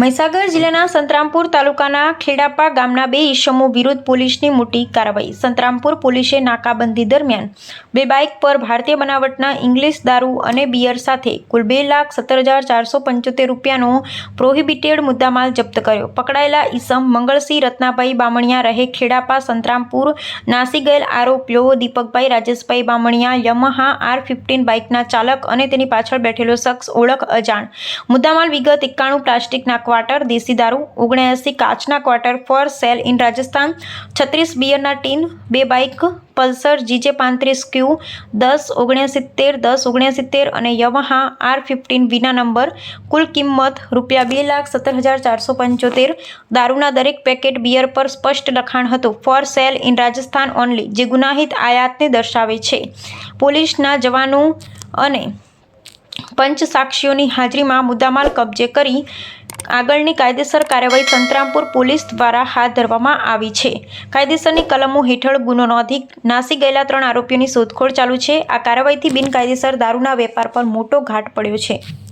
મહીસાગર જિલ્લાના સંતરામપુર તાલુકાના ખેડાપા ગામના બે ઈસમો વિરુદ્ધ પોલીસની મોટી કાર્યવાહી. સંતરામપુર પોલીસે નાકાબંધી દરમિયાન બે બાઇક પર ભારતીય બનાવટના ઇંગ્લિશ દારૂ અને બિયર સાથે કુલ બે લાખ સત્તર હજાર ચારસો પંચોતેર રૂપિયાનો પ્રોહિબિટેડ મુદ્દામાલ જપ્ત કર્યો. પકડાયેલા ઈસમ મંગળસિંહ રત્નાભાઈ બામણિયા રહે ખેડાપા સંતરામપુર. નાસી ગયેલ આરોપીઓ દીપકભાઈ Rajeshbhai Bamaniya, Yamaha R fifteen બાઇકના ચાલક અને તેની પાછળ બેઠેલો શખ્સ ઓળખ અજાણ. મુદ્દામાલ વિગત એકાણું પ્લાસ્ટિકના ક્વાર્ટર દેશી દારૂ, ઓગણએંસી કાચના quarter for sale in Rajasthan, છત્રીસ બિયરના ટીન, બે બાઇક, પલ્સર, જીજે પાંત્રીસ ક્યુ, દસ, ઓગણસિત્તેર દસ, ઓગણસિત્તેર અને યમહા આર ફિફ્ટીન વિના નંબર, કુલ કિંમત રૂપિયા બે લાખ સત્તર હજાર ચારસો પંચોતેર, દારૂના દરેક પેકેટ બિયર પર સ્પષ્ટ લખાણ હતું, for sale in Rajasthan only, જે ગુનાહિત આયાતને દર્શાવે છે. પોલીસના જવાનો અને પંચ સાક્ષીઓની હાજરીમાં મુદ્દામાલ કબજે કરી આગળની કાયદેસર કાર્યવાહી સંતરામપુર પોલીસ દ્વારા હાથ ધરવામાં આવી છે. કાયદેસરની કલમો હેઠળ ગુનો નોંધી નાસી ગયેલા ત્રણ આરોપીઓની શોધખોળ ચાલુ છે. આ કાર્યવાહીથી બિનકાયદેસર દારૂના વેપાર પર મોટો ઘાટ પડ્યો છે.